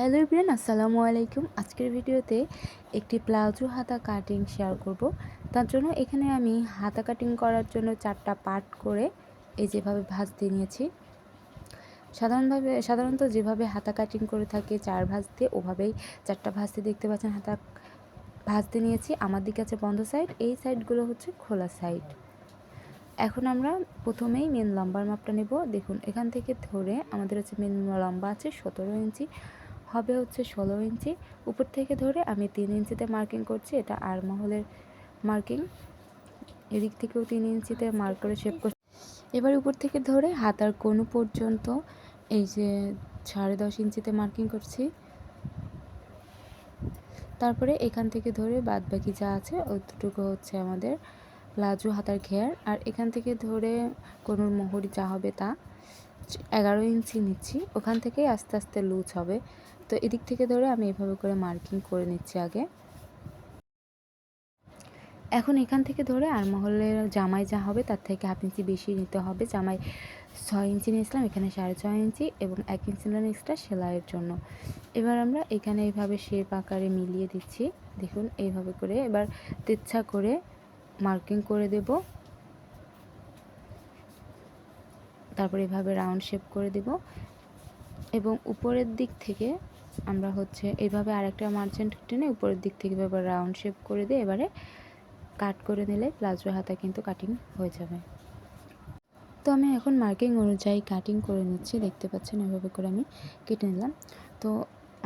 Hello Ibran আসসালামু আলাইকুম। আজকের ভিডিওতে একটি প্লাজো হাতা কাটিং শেয়ার করব। তার জন্য এখানে আমি হাতা কাটিং করার জন্য চারটা পার্ট করে এই যেভাবে ভাঁজ দিয়ে নিয়েছি। সাধারণভাবে, সাধারণত যেভাবে হাতা কাটিং করে থাকে, চার ভাঁজ দিয়ে, ওভাবেই চারটা ভাঁজ দিয়ে দেখতে পাচ্ছেন হাতা ভাঁজ দিয়ে নিয়েছি। আমার দিকে আছে বন্ধ সাইড এই সাইডগুলো হচ্ছে খোলা সাইড এখন আমরা প্রথমেই মেন লম্বার মাপটা নেব। দেখুন, এখান থেকে ধরে আমাদের হচ্ছে মেন লম্বা আছে সতেরো ইঞ্চি। হবে হচ্ছে ষোলো ইঞ্চি। উপর থেকে ধরে আমি তিন ইঞ্চিতে মার্কিং করছি, এটা আর মহলের মার্কিং এদিক থেকেও তিন ইঞ্চিতে মার্ক করে শেপ করছি। এবার উপর থেকে ধরে হাতার কোনো পর্যন্ত এই যে সাড়ে দশ ইঞ্চিতে মার্কিং করছি। তারপরে এখান থেকে ধরে বাদ বাকি যা আছে, ওইটুকু হচ্ছে আমাদের প্লাজো হাতার ঘের। আর এখান থেকে ধরে কোনো মোহরি যা হবে তা। এগারো ইঞ্চি নিচ্ছি, ওখান থেকেই আস্তে আস্তে লুজ হবে। তো এদিক থেকে ধরে আমি এভাবে করে মার্কিং করে নিচ্ছি আগে। এখন এখান থেকে ধরে আর মহলের জামাই যা হবে তার থেকে হাফ ইঞ্চি বেশি নিতে হবে। জামাই ছয় ইঞ্চি নিয়েছিলাম, এখানে সাড়ে ছয় ইঞ্চি এবং এক ইঞ্চি নিলাম এক্সট্রা সেলাইয়ের জন্য। এবার আমরা এখানে এইভাবে শেপ আকারে মিলিয়ে দিচ্ছি। দেখুন, এইভাবে করে এবার তেচ্ছা করে মার্কিং করে দেব। তারপর এভাবে রাউন্ড শেপ করে দেব। এবং উপরের দিক থেকে আমরা হচ্ছে এইভাবে আরেকটা মার্চেন্ট টেনে উপরের দিক থেকে এবার রাউন্ড শেপ করে দিয়ে এবারে কাট করে নিলে প্লাজো হাতা কিন্তু কাটিং হয়ে যাবে। তো আমি এখন মার্কিং অনুযায়ী কাটিং করে নিচ্ছি। দেখতে পাচ্ছেন এভাবে করে আমি কেটে নিলাম। তো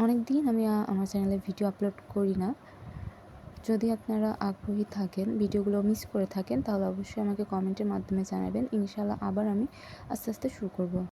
অনেক দিন আমি আমার চ্যানেলে ভিডিও আপলোড করি না। যদি আপনারা আগ্রহী থাকেন, ভিডিওগুলো মিস করে থাকেন, তাহলে অবশ্যই আমাকে কমেন্টের মাধ্যমে জানাবেন। ইনশাল্লাহ আবার আমি আস্তে আস্তে শুরু করব।